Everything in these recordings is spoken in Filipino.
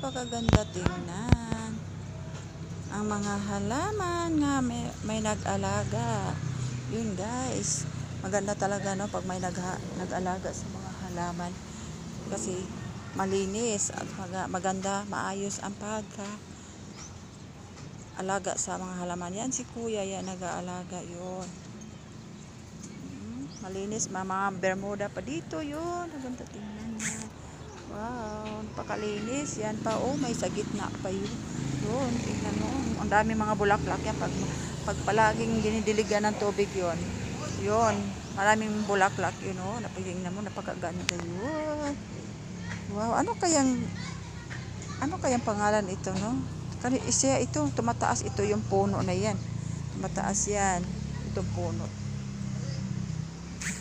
napakaganda tingnan. Ang mga halaman nga may, may nag-alaga. Yun guys. Maganda talaga no pag may nagha, nag-alaga sa mga halaman. Kasi malinis at maga- maganda, maayos ang pagka alaga sa mga halaman. Yan si kuya, yan nag-aalaga yun. Mm, Malinis, ma- mga bermuda pa dito yun. Maganda tingnan niya. Wow, napakalinis. Yan pa, oh, may sa gitna pa yun. Yun, tingnan mo. Ang dami mga bulaklak yan. Pag, pag palaging dinidiligan ng tubig yun. Yun, maraming bulaklak yun, oh. Napatingnan mo, napakaganda yun. Wow, ano kayang, ano kayang pangalan ito, no? Kani siya ito, tumataas ito yung puno na yan. Tumataas yan, itong puno.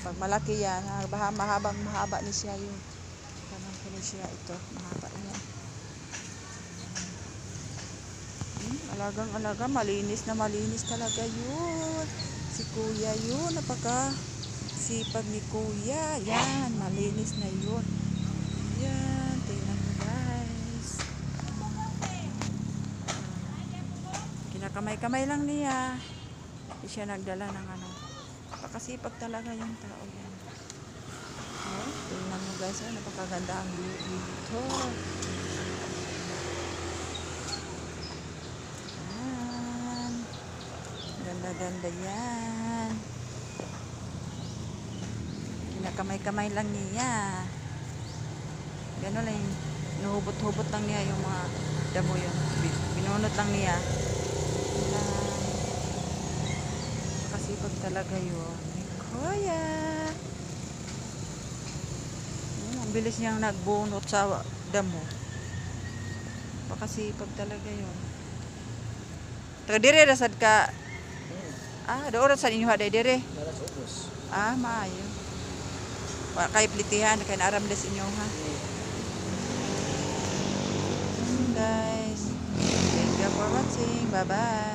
Pag malaki yan, baha- mahabang mahaba ni siya yun. Ni siya ito, mahaba yan. Hmm, alagang alaga, malinis na malinis talaga yun. Si kuya yun, napaka sipag ni kuya. Yan, malinis na yun. Yan, tingnan mo guys. Kinakamay-kamay lang niya. Hindi siya nagdala ng ano. Napakasipag talaga yung tao yan. Guys, oh, napakaganda ang view dito. Yan. Ganda-ganda yan. Kinakamay-kamay lang niya. Gano'n lang nuhubot-hubot lang niya yung mga damo yun. Bi- Binunot lang niya. Kasipag talaga yun. Ay, Kuya. Yan, ang bilis niyang nagbunot sa damo. Pakasipag talaga yun. Taga dire rasad ka. Ah, doon sa inyo haday dire. Ah, maayo. Kay plitihan kay naaram des inyo ha. Mm, guys. Thank you for watching. Bye-bye.